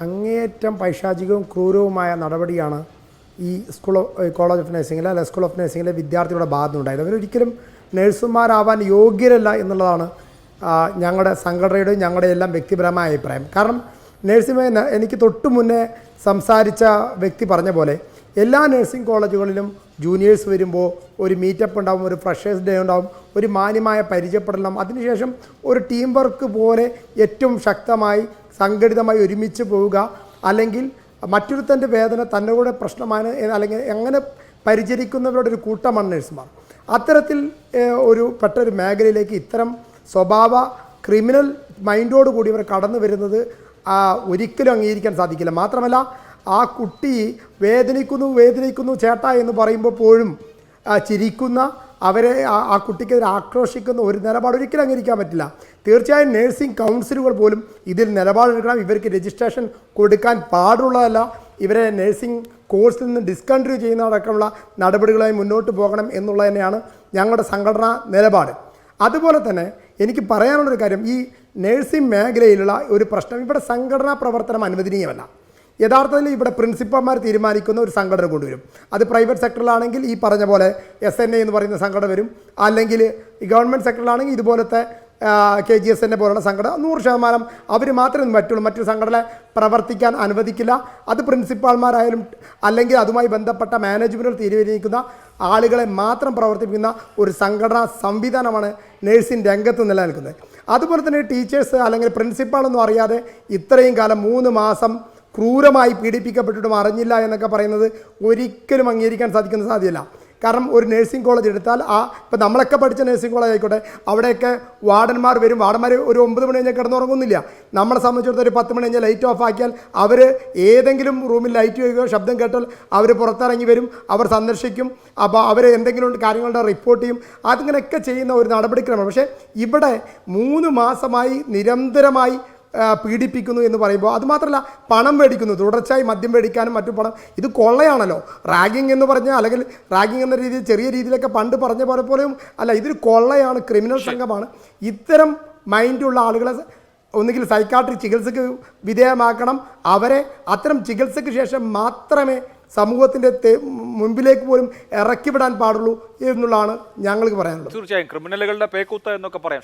അങ്ങേയറ്റം പൈശാചികവും ക്രൂരവുമായ നടപടിയാണ് ഈ സ്കൂൾ കോളേജ് ഓഫ് നഴ്സിംഗിലെ അല്ലെ സ്കൂൾ ഓഫ് നഴ്സിംഗിലെ വിദ്യാർത്ഥികളുടെ ഭാഗത്തുനിന്നുണ്ടായത് അവരൊരിക്കലും നഴ്സുമാരാവാൻ യോഗ്യരല്ല എന്നുള്ളതാണ് ഞങ്ങളുടെ സംഘടനയുടെയും ഞങ്ങളുടെ എല്ലാം വ്യക്തിപരമായ അഭിപ്രായം. കാരണം നഴ്സിംഗ് എനിക്ക് തൊട്ടു മുന്നേ സംസാരിച്ച വ്യക്തി പറഞ്ഞ പോലെ എല്ലാ നഴ്സിംഗ് കോളേജുകളിലും ജൂനിയേഴ്സ് വരുമ്പോൾ ഒരു മീറ്റപ്പ് ഉണ്ടാവും ഒരു ഫ്രഷേഴ്സ് ഡേ ഉണ്ടാവും ഒരു മാന്യമായ പരിചയപ്പെടണം അതിനുശേഷം ഒരു ടീം വർക്ക് പോലെ ഏറ്റവും ശക്തമായി സംഘടിതമായി ഒരുമിച്ച് പോവുക. അല്ലെങ്കിൽ മറ്റൊരുത്തന്റെ വേദന തന്നെ കൂടെ പ്രശ്നമാണ് അല്ലെങ്കിൽ എങ്ങനെ പരിചരിക്കുന്നവരുടെ ഒരു കൂട്ടമാണ് നഴ്സുമാർ. അത്തരത്തിൽ ഒരു പെട്ടൊരു മേഖലയിലേക്ക് ഇത്തരം സ്വഭാവ ക്രിമിനൽ മൈൻഡോട് കൂടി ഇവർ കടന്നു വരുന്നത് ഒരിക്കലും അംഗീകരിക്കാൻ സാധിക്കില്ല. മാത്രമല്ല ആ കുട്ടി വേദനിക്കുന്നു വേദനിക്കുന്നു ചേട്ട എന്ന് പറയുമ്പോൾ പോലും ചിരിക്കുന്ന അവരെ ആ- കുട്ടിക്കെതിരെ ആക്രോശിക്കുന്ന ഒരു നിലപാട് ഒരിക്കലും അംഗീകരിക്കാൻ പറ്റില്ല. തീർച്ചയായും നേഴ്സിംഗ് കൗൺസിലുകൾ പോലും ഇതിൽ നിലപാടെടുക്കണം. ഇവർക്ക് രജിസ്ട്രേഷൻ കൊടുക്കാൻ പാടുള്ളതല്ല. ഇവരെ നേഴ്സിംഗ് കോഴ്സിൽ നിന്ന് ഡിസ്കണ്ടിന്യൂ ചെയ്യുന്നതടക്കമുള്ള നടപടികളുമായി മുന്നോട്ട് പോകണം എന്നുള്ളത് തന്നെയാണ് ഞങ്ങളുടെ സംഘടനാ നിലപാട്. അതുപോലെ തന്നെ എനിക്ക് പറയാനുള്ളൊരു കാര്യം ഈ നേഴ്സിംഗ് മേഖലയിലുള്ള ഒരു പ്രശ്നം ഇവിടെ സംഘടനാ പ്രവർത്തനം അനുവദനീയമല്ല. യഥാർത്ഥത്തിൽ ഇവിടെ പ്രിൻസിപ്പൽമാർ തീരുമാനിക്കുന്ന ഒരു സംഘടന കൊണ്ടുവരും. അത് പ്രൈവറ്റ് സെക്ടറിലാണെങ്കിൽ ഈ പറഞ്ഞ പോലെ എസ് എൻ എ എന്ന് പറയുന്ന സംഘടന വരും. അല്ലെങ്കിൽ ഗവൺമെന്റ് സെക്ടറിലാണെങ്കിൽ ഇതുപോലത്തെ കെ ജി എസ് എന്നെ പോലുള്ള സംഘടന നൂറ് ശതമാനം അവർ മാത്രമേ പറ്റുള്ളൂ മറ്റൊരു സംഘടന പ്രവർത്തിക്കാൻ അനുവദിക്കില്ല. അത് പ്രിൻസിപ്പാൾമാരായാലും അല്ലെങ്കിൽ അതുമായി ബന്ധപ്പെട്ട മാനേജ്മെന്റുകൾ തീരുമാനിക്കുന്ന ആളുകളെ മാത്രം പ്രവർത്തിപ്പിക്കുന്ന ഒരു സംഘടനാ സംവിധാനമാണ് നഴ്സിംഗ് രംഗത്ത് നിലനിൽക്കുന്നത്. അതുപോലെ തന്നെ ടീച്ചേഴ്സ് അല്ലെങ്കിൽ പ്രിൻസിപ്പാളൊന്നും അറിയാതെ ഇത്രയും കാലം മൂന്ന് മാസം ക്രൂരമായി പീഡിപ്പിക്കപ്പെട്ടിട്ടും അറിഞ്ഞില്ല എന്നൊക്കെ പറയുന്നത് ഒരിക്കലും അംഗീകരിക്കാൻ സാധിക്കുന്ന സാധ്യമല്ല. കാരണം ഒരു നഴ്സിംഗ് കോളേജ് എടുത്താൽ ആ ഇപ്പം നമ്മളൊക്കെ പഠിച്ച നഴ്സിംഗ് കോളേജ് ആയിക്കോട്ടെ അവിടെയൊക്കെ വാർഡന്മാർ വരും. വാർഡന്മാർ ഒരു ഒമ്പത് മണി കഴിഞ്ഞാൽ കിടന്നുറങ്ങുന്നില്ല. നമ്മളെ സംബന്ധിച്ചിടത്തോളം ഒരു പത്ത് മണി കഴിഞ്ഞാൽ ലൈറ്റ് ഓഫ് ആക്കിയാൽ അവർ ഏതെങ്കിലും റൂമിൽ ലൈറ്റ് വയ്ക്കുകയോ ശബ്ദം കേട്ടാൽ അവർ പുറത്തിറങ്ങി വരും അവർ സന്ദർശിക്കും. അപ്പോൾ അവർ എന്തെങ്കിലും കാര്യങ്ങളുടെ റിപ്പോർട്ട് ചെയ്യും. അതിങ്ങനെയൊക്കെ ചെയ്യുന്ന ഒരു നടപടിക്രമം. പക്ഷേ ഇവിടെ മൂന്ന് മാസമായി നിരന്തരമായി പീഡിപ്പിക്കുന്നു എന്ന് പറയുമ്പോൾ അതുമാത്രമല്ല പണം മേടിക്കുന്നു. തുടർച്ചയായി മദ്യം മേടിക്കാനും മറ്റു പണം. ഇത് കൊള്ളയാണല്ലോ. റാഗിങ് എന്ന് പറഞ്ഞാൽ അല്ലെങ്കിൽ റാഗിങ് എന്ന രീതിയിൽ ചെറിയ രീതിയിലൊക്കെ പണ്ട് പറഞ്ഞ പോലെ പോലെയും അല്ല ഇതൊരു കൊള്ളയാണ് ക്രിമിനൽ സംഘമാണ്. ഇത്തരം മൈൻഡുള്ള ആളുകളെ ഒന്നുകിൽ സൈക്കാട്രി ചികിത്സയ്ക്ക് വിധേയമാക്കണം. അവരെ അത്തരം ചികിത്സയ്ക്ക് ശേഷം മാത്രമേ സമൂഹത്തിന്റെ മുമ്പിലേക്ക് മുൻപിലേക്ക് പോലും ഇറക്കിവിടാൻ പാടുള്ളൂ എന്നുള്ളതാണ് ഞങ്ങൾക്ക് പറയാനുള്ളത്. തീർച്ചയായും. ക്രിമിനലുകളുടെ പേക്കൂത്ത എന്നൊക്കെ പറയാം.